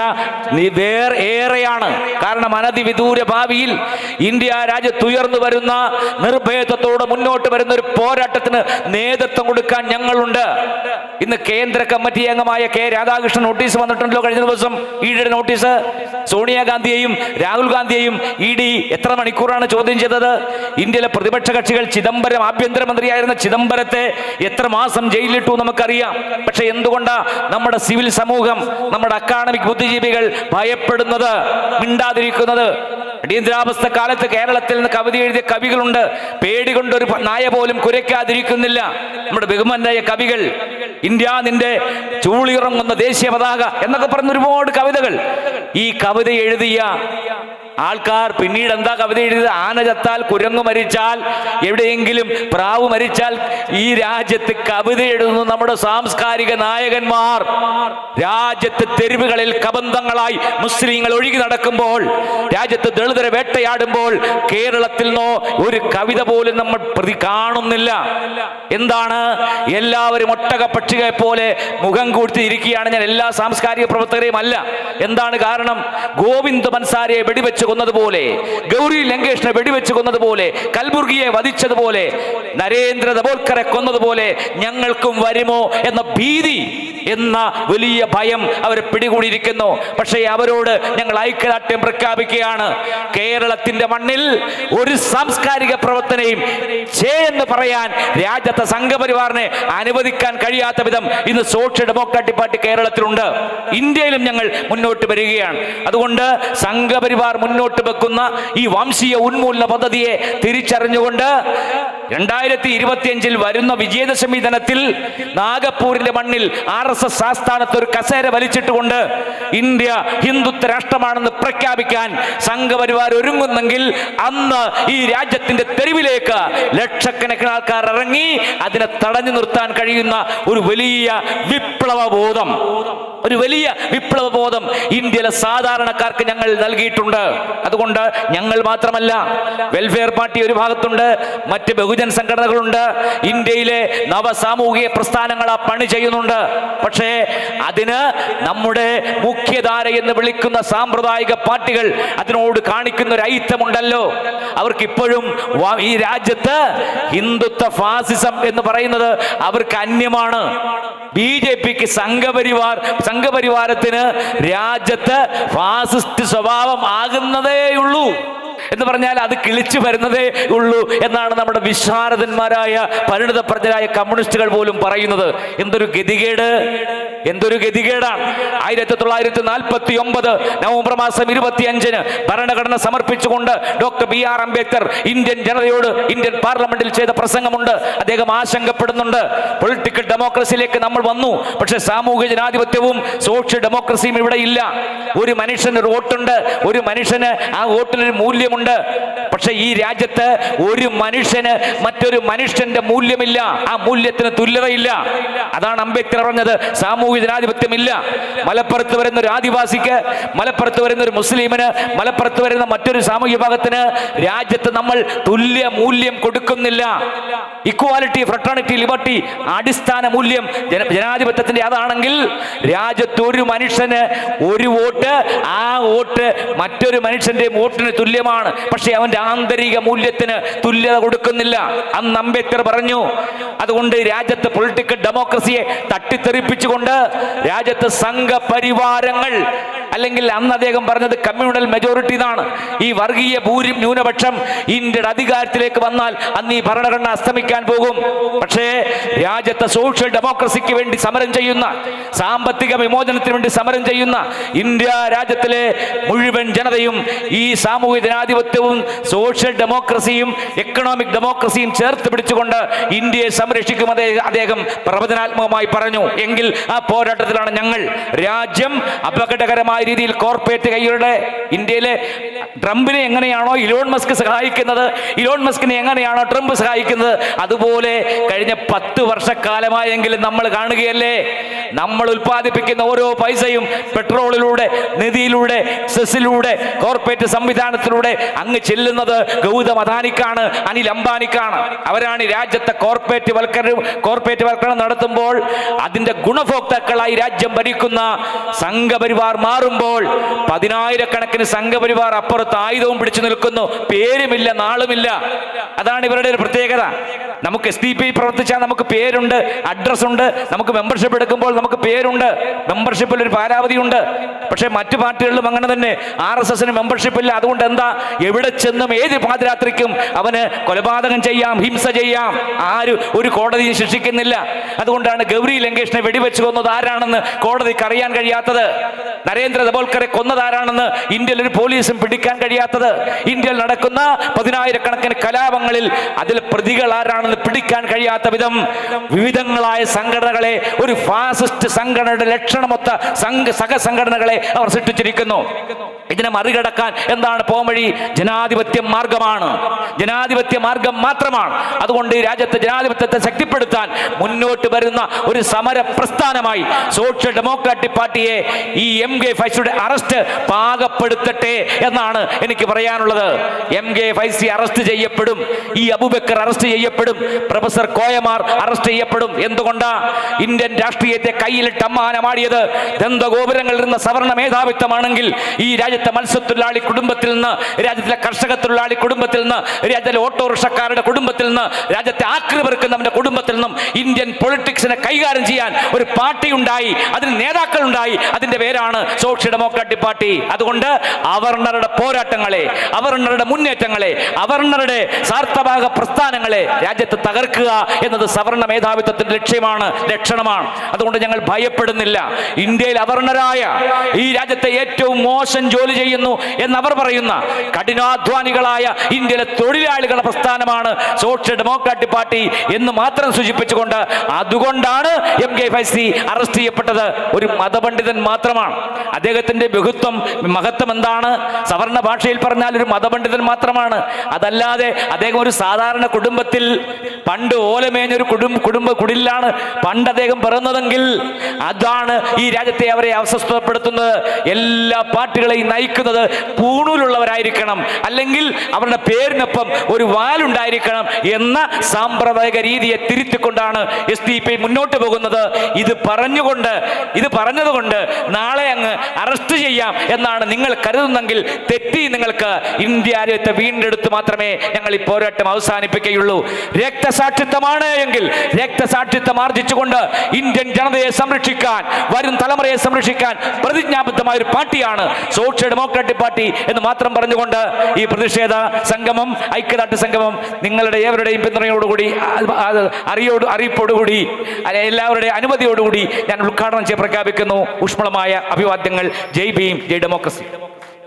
വേറെ ഏറെയാണ്. കാരണം അനധിവിദൂര ഭാവിയിൽ ഇന്ത്യ രാജ്യത്തുയർന്നു വരുന്ന നിർഭയത്വത്തോടെ മുന്നോട്ട് വരുന്ന ഒരു പോരാട്ടത്തിന് നേതൃത്വം കൊടുക്കാൻ ഞങ്ങളുണ്ട്. ഇന്ന് കേന്ദ്ര കമ്മിറ്റി അംഗമായ കെ രാധാകൃഷ്ണൻ നോട്ടീസ് വന്നിട്ടുണ്ടല്ലോ കഴിഞ്ഞ ദിവസം. ഈയുടെ നോട്ടീസ് സോണിയാഗാന്ധിയെയും രാഹുൽ ഗാന്ധിയെയും ഇ ഡി എത്ര മണിക്കൂറാണ് ചോദ്യം ചെയ്തത്? ഇന്ത്യയിലെ പ്രതിപക്ഷ കക്ഷികൾ ചിദംബരം ആഭ്യന്തരമന്ത്രിയായിരുന്ന ചിദംബരത്തെ എത്ര മാസം ജയിലിലിട്ടു നമുക്കറിയാം. പക്ഷെ എന്തുകൊണ്ടാ നമ്മുടെ സിവിൽ സമൂഹം നമ്മുടെ അക്കാഡമിക് ബുദ്ധിജീവികൾ ഭയപ്പെടുന്നത് മിണ്ടാതിരിക്കുന്നത്. അടിയന്തരാവസ്ഥ കാലത്ത് കേരളത്തിൽ നിന്ന് കവിത എഴുതിയ കവികളുണ്ട്. പേടി കൊണ്ട് ഒരു നായ പോലും കുരയ്ക്കാതിരിക്കുന്നില്ല. നമ്മുടെ ബഹുമാനായ കവികൾ ഇന്ത്യ നിന്റെ ചൂളിയിറങ്ങുന്ന ദേശീയ പതാക എന്നൊക്കെ പറഞ്ഞ ഒരുപാട് കവിതകൾ. ഈ കവിത എഴുതിയ ആൾക്കാർ പിന്നീട് എന്താ കവിത എഴുതിയത്? ആന ചത്താൽ കുരങ്ങു മരിച്ചാൽ എവിടെയെങ്കിലും പ്രാവ് മരിച്ചാൽ ഈ രാജ്യത്ത് കവിത എഴുതുന്ന നമ്മുടെ സാംസ്കാരിക നായകന്മാർ. രാജ്യത്ത് തെരുവുകളിൽ കബന്ധങ്ങളായി മുസ്ലിങ്ങൾ ഒഴുകി നടക്കുമ്പോൾ രാജ്യത്ത് ദളിതരെ വേട്ടയാടുമ്പോൾ കേരളത്തിൽ നിന്നോ ഒരു കവിത പോലും നമ്മൾ പ്രതി കാണുന്നില്ല. എന്താണ്? എല്ലാവരും ഒട്ടക പക്ഷികളെ പോലെ മുഖം കൂട്ടി ഇരിക്കുകയാണ് ഞാൻ എല്ലാ സാംസ്കാരിക പ്രവർത്തകരെയും അല്ല. എന്താണ് കാരണം? ഗോവിന്ദ് മൻസാരിയെ വെടിവെച്ച് കൊന്നതുപോലെ ഗൗരി ലങ്കേഷിനെ വെടിവെച്ച് കൊന്നതുപോലെ കൽബുർഗിയെ വധിച്ചതുപോലെ നരേന്ദ്ര ദബോൽക്കറെ കൊന്നതുപോലെ ഞങ്ങൾക്കും വരുമോ എന്ന ഭീതി എന്ന വലിയ ഭയം അവരെ പിടികൂടിയിരിക്കുന്നു. പക്ഷേ അവരോട് ഞങ്ങൾ ഐക്യദാർഢ്യം പ്രഖ്യാപിക്കുകയാണ്. കേരളത്തിന്റെ മണ്ണിൽ ഒരു സാംസ്കാരിക പ്രവർത്തനയും ചേ എന്ന് പറയാൻ രാജ്യത്തെ സംഘപരിവാറിനെ അനുവദിക്കാൻ കഴിയാത്ത വിധം ഇന്ന് സോഷ്യൽ ഡെമോക്രാറ്റിക് പാർട്ടി കേരളത്തിലുണ്ട്. ഇന്ത്യയിലും ഞങ്ങൾ മുന്നോട്ട് വരികയാണ്. അതുകൊണ്ട് സംഘപരിവാർ മുന്നോട്ട് വെക്കുന്ന ഈ വംശീയ ഉന്മൂലന പദ്ധതിയെ തിരിച്ചറിഞ്ഞുകൊണ്ട് രണ്ടായിരത്തി ഇരുപത്തിയഞ്ചിൽ വരുന്ന വിജയദശമി ദിനത്തിൽ നാഗപ്പൂരിന്റെ മണ്ണിൽ ആർ എസ് എസ് ആസ്ഥാനത്ത് കസേര വലിച്ചിട്ടുകൊണ്ട് ഇന്ത്യ ഹിന്ദുത്വ രാഷ്ട്രമാണെന്ന് പ്രഖ്യാപിക്കാൻ സംഘപരിവാർ ഒരുങ്ങുന്നെങ്കിൽ അന്ന് ഈ രാജ്യത്തിന്റെ തെരുവിലേക്ക് ലക്ഷക്കണക്കിന് ആൾക്കാർ ഇറങ്ങി അതിനെ തടഞ്ഞു നിർത്താൻ കഴിയുന്ന ഒരു വലിയ വിപ്ലവ ബോധം ഒരു വലിയ വിപ്ലവബോധം ഇന്ത്യയിലെ സാധാരണക്കാർക്ക് ഞങ്ങൾ നൽകിയിട്ടുണ്ട്. അതുകൊണ്ട് ഞങ്ങൾ മാത്രമല്ല വെൽഫെയർ പാർട്ടി ഒരു ഭാഗത്തുണ്ട് മറ്റ് ബഹുജൻ സംഘടനകളുണ്ട് ഇന്ത്യയിലെ നവസാമൂഹിക പ്രസ്ഥാനങ്ങൾ ആ പണി ചെയ്യുന്നുണ്ട്. പക്ഷേ അതിന് നമ്മുടെ മുഖ്യധാര എന്ന് വിളിക്കുന്ന സാമ്പ്രദായിക പാർട്ടികൾ അതിനോട് കാണിക്കുന്ന ഒരു ഐത്തമുണ്ടല്ലോ അവർക്ക് ഇപ്പോഴും ഈ രാജ്യത്ത് ഹിന്ദുത്വ ഫാസിസം എന്ന് പറയുന്നത് അവർക്ക് അന്യമാണ്. ബി ജെ പിക്ക് സംഘപരിവാർ സംഘപരിവാരത്തിന് രാജ്യത്ത് ഫാസിസ്റ്റ് സ്വഭാവം ആകുന്നതേയുള്ളൂ. എന്ന് പറഞ്ഞാൽ അത് കിളിച്ചു വരുന്നതേ ഉള്ളൂ എന്നാണ് നമ്മുടെ വിശാരദന്മാരായ പരിണിത പ്രജരായ കമ്മ്യൂണിസ്റ്റുകൾ പോലും പറയുന്നത്. എന്തൊരു ഗതികേട്? എന്തൊരു ഗതികേടാണ് ആയിരത്തി തൊള്ളായിരത്തി നാൽപ്പത്തി ഒമ്പത് നവംബർ മാസം ഇരുപത്തി അഞ്ചിന് ഭരണഘടന സമർപ്പിച്ചുകൊണ്ട് doctor B R Ambedkar Indian ജനതയോട് ഇന്ത്യൻ പാർലമെന്റിൽ ചെയ്ത പ്രസംഗമുണ്ട്. അദ്ദേഹം ആശങ്കപ്പെടുന്നുണ്ട്. പൊളിറ്റിക്കൽ ഡെമോക്രസിയിലേക്ക് നമ്മൾ വന്നു. പക്ഷേ സാമൂഹിക ജനാധിപത്യവും സോഷ്യൽ ഡെമോക്രസിയും ഇവിടെ ഇല്ല. ഒരു മനുഷ്യന് ഒരു വോട്ടുണ്ട്. ഒരു മനുഷ്യന് ആ വോട്ടിനൊരു മൂല്യമുണ്ട് പക്ഷെ ഈ രാജ്യത്ത് ഒരു മനുഷ്യന് മറ്റൊരു മനുഷ്യന്റെ മൂല്യമില്ല. ആ മൂല്യത്തിന് തുല്യതയില്ല. അതാണ് അംബേദ്കർ പറഞ്ഞത്. സാമൂഹിക ജനാധിപത്യമില്ല. മലപ്പുറത്ത് വരുന്ന ഒരു ആദിവാസിക്ക് മലപ്പുറത്ത് വരുന്ന ഒരു മുസ്ലിമിന് മലപ്പുറത്ത് വരുന്ന മറ്റൊരു സാമൂഹിക ഭാഗത്തിന് രാജ്യത്ത് നമ്മൾ തുല്യ മൂല്യം കൊടുക്കുന്നില്ല. ഇക്വാലിറ്റി ഫ്രട്ടേണിറ്റി ലിബർട്ടി അടിസ്ഥാന മൂല്യം ജന- ജനാധിപത്യത്തിന്റെ അതാണെങ്കിൽ രാജ്യത്ത് ഒരു മനുഷ്യന് ഒരു വോട്ട് ആ വോട്ട് മറ്റൊരു മനുഷ്യന്റെ വോട്ടിന് തുല്യമാണ്. പക്ഷെ അവന്റെ ആന്തരിക മൂല്യത്തിന് തുല്യത കൊടുക്കുന്നില്ല. അന്ന് അംബേദ്കർ പറഞ്ഞു അതുകൊണ്ട് രാജ്യത്ത് പൊളിറ്റിക്കൽ ഡെമോക്രസിയെ തട്ടിത്തെറിപ്പിച്ചുകൊണ്ട് രാജ്യത്ത് സംഘപരിവാരങ്ങൾ അല്ലെങ്കിൽ അന്ന് അദ്ദേഹം പറഞ്ഞത് കമ്മ്യൂണൽ മെജോറിറ്റി എന്നാണ്. ഈ വർഗീയ ഭൂരി ന്യൂനപക്ഷം ഇന്ത്യയുടെ അധികാരത്തിലേക്ക് വന്നാൽ അന്ന് ഈ ഭരണഘടന അസ്തമിക്കാൻ പോകും. പക്ഷേ രാജ്യത്തെ സോഷ്യൽ ഡെമോക്രസിക്ക് വേണ്ടി സമരം ചെയ്യുന്ന സാമ്പത്തിക വിമോചനത്തിന് വേണ്ടി സമരം ചെയ്യുന്ന ഇന്ത്യ രാജ്യത്തിലെ മുഴുവൻ ജനതയും ഈ സാമൂഹിക ജനാധിപത്യവും സോഷ്യൽ ഡെമോക്രസിയും എക്കണോമിക് ഡെമോക്രസിയും ചേർത്ത് പിടിച്ചുകൊണ്ട് ഇന്ത്യയെ സംരക്ഷിക്കുമെന്ന് അദ്ദേഹം പ്രവചനാത്മകമായി പറഞ്ഞു. എങ്കിൽ ആ പോരാട്ടത്തിലാണ് ഞങ്ങൾ രാജ്യം അപകടകരമായ രീതിയിൽ കോർപ്പറേറ്റ് കൈകളുടെ ഇന്ത്യയിലെ ട്രംപിനെ എങ്ങനെയാണോ ഇലോൺ മസ്ക് സഹായിക്കുന്നത് ഇലോൺ മസ്കിനെ എങ്ങനെയാണോ ട്രംപ് സഹായിക്കുന്നത് അതുപോലെ കഴിഞ്ഞ പത്ത് വർഷക്കാലമായെങ്കിലും നമ്മൾ കാണുകയല്ലേ? നമ്മൾ ഉൽപ്പാദിപ്പിക്കുന്ന ഓരോ പൈസയും പെട്രോളിലൂടെ നിധിയിലൂടെ സെസ്സിലൂടെ കോർപ്പറേറ്റ് സംവിധാനത്തിലൂടെ അങ്ങ് ചെല്ലുന്നത് ഗൗതം അദാനിക്കാണ് അനിൽ അംബാനിക്കാണ്. അവരാണ് രാജ്യത്തെ കോർപ്പറേറ്റ് വൽക്കരണം കോർപ്പറേറ്റ് വൽക്കരണം നടത്തുമ്പോൾ അതിന്റെ ഗുണഭോക്താക്കളായി രാജ്യം ഭരിക്കുന്ന സംഘപരിവാർ മാറുമ്പോൾ പതിനായിരക്കണക്കിന് സംഘപരിവാർ അപ്പുറത്ത് ആയുധവും പിടിച്ചു നിൽക്കുന്നു. പേരുമില്ല നാളുമില്ല. അതാണ് ഇവരുടെ ഒരു പ്രത്യേകത. നമുക്ക് എസ് ഡി പി പ്രവർത്തിച്ചാൽ നമുക്ക് പേരുണ്ട് അഡ്രസ് ഉണ്ട് നമുക്ക് മെമ്പർഷിപ്പ് എടുക്കുമ്പോൾ നമുക്ക് പേരുണ്ട് മെമ്പർഷിപ്പിൽ ഒരു കാലാവധിയുണ്ട് പക്ഷേ മറ്റു പാർട്ടികളിലും അങ്ങനെ തന്നെ. ആർ എസ് എസിന് മെമ്പർഷിപ്പ് ഇല്ല. അതുകൊണ്ട് എന്താ? എവിടെ ചെന്നും ഏത് പാതിരാത്രിക്കും അവന് കൊലപാതകം ചെയ്യാം ഹിംസ ചെയ്യാം. ആരും ഒരു കോടതിയും ശിക്ഷിക്കുന്നില്ല. അതുകൊണ്ടാണ് ഗൗരി ലങ്കേഷിനെ വെടിവെച്ച് കൊന്നത്. ആരാണെന്ന് കോടതിക്ക് അറിയാൻ കഴിയാത്തത്. നരേന്ദ്ര ദബോൽക്കറെ കൊന്നതാരാണെന്ന് ഇന്ത്യയിൽ ഒരു പോലീസും പിടിക്കാൻ കഴിയാത്തത്. ഇന്ത്യയിൽ നടക്കുന്ന പതിനായിരക്കണക്കിന് കലാപങ്ങളിൽ അതിൽ പ്രതികൾ ആരാണെന്ന് പിടിക്കാൻ കഴിയാത്ത വിധം വിവിധങ്ങളായ സംഘടനകളെ ഒരു ഫാസിസ്റ്റ് സംഘടനയുടെ ലക്ഷണമൊത്ത സംഘ സഹസംഘടനകളെ അവർ സൃഷ്ടിച്ചിരിക്കുന്നു. ഇതിനെ മറികടക്കാൻ എന്താണ് പോംവഴി ജനാധിപത്യ മാർഗമാണ്. ജനാധിപത്യ മാർഗം മാത്രമാണ്. അതുകൊണ്ട് ഈ രാജ്യത്തെ ജനാധിപത്യത്തെ ശക്തിപ്പെടുത്താൻ മുന്നോട്ട് വരുന്ന ഒരു സമര പ്രസ്ഥാനമായി സോഷ്യൽ ഡെമോക്രാറ്റിക് പാർട്ടിയെ ഈ എം കെ ഫൈസിയുടെ അറസ്റ്റ് പാകപ്പെടുത്തട്ടെ എന്നാണ് എനിക്ക് പറയാനുള്ളത്. എം കെ ഫൈസി അറസ്റ്റ് ചെയ്യപ്പെടും. ഈ അബുബക്കർ അറസ്റ്റ് ചെയ്യപ്പെടും. പ്രൊഫസർ കോയമാർ അറസ്റ്റ് ചെയ്യപ്പെടും. എന്തുകൊണ്ടാ? ഇന്ത്യൻ രാഷ്ട്രീയത്തെ കയ്യിലിട്ട് അമ്മാനമാടിയത് ദന്തഗോപുരങ്ങളിൽ നിന്ന് സവർണ മേധാവിത്വമാണെങ്കിൽ ഈ രാജ്യത്തെ മത്സ്യത്തൊഴിലാളി കുടുംബത്തിൽ നിന്ന് രാജ്യത്തിലെ കർഷക തൊഴിലാളി കുടുംബത്തിൽ നിന്ന് രാജ്യത്തിലെ ഓട്ടോറിക്ഷക്കാരുടെ കുടുംബത്തിൽ നിന്ന് രാജ്യത്തെ ആക്രി പെറുക്കുന്നവന്റെ കുടുംബത്തിൽ നിന്നും ഇന്ത്യൻ പൊളിറ്റിക്സിനെ കൈകാര്യം ചെയ്യാൻ ഒരു പാർട്ടി ഉണ്ടായി അതിന് നേതാക്കൾ ഉണ്ടായി അതിന്റെ പേരാണ് സോഷ്യൽ ഡെമോക്രാറ്റിക് പാർട്ടി അതുകൊണ്ട് അവർണറുടെ പോരാട്ടങ്ങളെ അവർണറുടെ മുന്നേറ്റങ്ങളെ അവർണറുടെ സാർത്ഥഭാഗ പ്രസ്ഥാനങ്ങളെ രാജ്യത്ത് തകർക്കുക എന്നത് സവർണ മേധാവിത്വത്തിന്റെ ലക്ഷ്യമാണ് ലക്ഷണമാണ്. അതുകൊണ്ട് ഞങ്ങൾ ഭയപ്പെടുന്നില്ല. ഇന്ത്യയിൽ അവർണരായ ഈ രാജ്യത്തെ ഏറ്റവും മോശം ജോലി ചെയ്യുന്നു എന്നവർ പറയുന്ന കഠിനാധ്വാനികളായ ഇന്ത്യയിലെ തൊഴിലാളികളുടെ പ്രസ്ഥാനമാണ് സോഷ്യൽ ഡെമോക്രാറ്റിക് പാർട്ടി എന്ന് മാത്രം സൂചിപ്പിച്ചുകൊണ്ട് അതുകൊണ്ടാണ് എം കെ ഫൈസി അറസ്റ്റ് ചെയ്യപ്പെട്ടത്. ഒരു മതപണ്ഡിതൻ മാത്രമാണ്. അദ്ദേഹത്തിന്റെ ബഹുത്വം മഹത്വം എന്താണ്? സവർണ ഭാഷയിൽ പറഞ്ഞാൽ ഒരു മതപണ്ഡിതൻ മാത്രമാണ്. അതല്ലാതെ അദ്ദേഹം ഒരു സാധാരണ കുടുംബത്തിൽ പണ്ട് ഓലമേഞ്ഞൊരു കുടുംബ കുടുംബ കുടിലാണ് പണ്ട് അദ്ദേഹം പിറന്നതെങ്കിൽ അതാണ് ഈ രാജ്യത്തെ അവരെ അസ്വസ്ഥപ്പെടുത്തുന്നത്. എല്ലാ പാർട്ടികളെയും നയിക്കുന്നത് പൂണൂലുള്ളവരായിരിക്കണം. അല്ലെങ്കിൽ അവരുടെ പേരിനൊപ്പം ഒരു വാലുണ്ടായിരിക്കണം എന്ന സാമ്പ്രദായിക രീതിയെ തിരുത്തിക്കൊണ്ടാണ് എസ് ഡി പി മുന്നോട്ട് പോകുന്നത്. ഇത് പറഞ്ഞുകൊണ്ട് ഇത് പറഞ്ഞതുകൊണ്ട് നാളെ അങ്ങ് അറസ്റ്റ് ചെയ്യാം എന്നാണ് നിങ്ങൾ കരുതുന്നെങ്കിൽ തെറ്റി നിങ്ങൾക്ക് ഇന്ത്യ രാജ്യത്തെ വീണ്ടെടുത്ത് മാത്രമേ ഞങ്ങൾ ഈ പോരാട്ടം അവസാനിപ്പിക്കുകയുള്ളൂ. രക്തസാക്ഷിത്വമാണ് എങ്കിൽ രക്തസാക്ഷിത്വം ആർജിച്ചുകൊണ്ട് ഇന്ത്യൻ ജനതയെ സംരക്ഷിക്കാൻ വരും തലമുറയെ സംരക്ഷിക്കാൻ പ്രതിജ്ഞാബദ്ധമായ ഒരു പാർട്ടിയാണ് സോഷ്യൽ ഡെമോക്രാറ്റിക് പാർട്ടി എന്ന് മാത്രം പറഞ്ഞുകൊണ്ട് ഈ പ്രതിഷേധ സംഗമം ഐക്യദാർഢ്യ സംഗമം നിങ്ങളുടെ ഏവരുടെയും പിന്തുണയോടുകൂടി അറിയോട് അറിയിപ്പോടുകൂടി എല്ലാവരുടെയും അനുമതിയോടുകൂടി ഞാൻ ഉദ്ഘാടനം ചെയ്ത് പ്രഖ്യാപിക്കുന്നു. ഊഷ്മളമായ അഭിവാദ്യങ്ങൾ ജയ് ഭീം ജയ് ഡെമോക്രസി.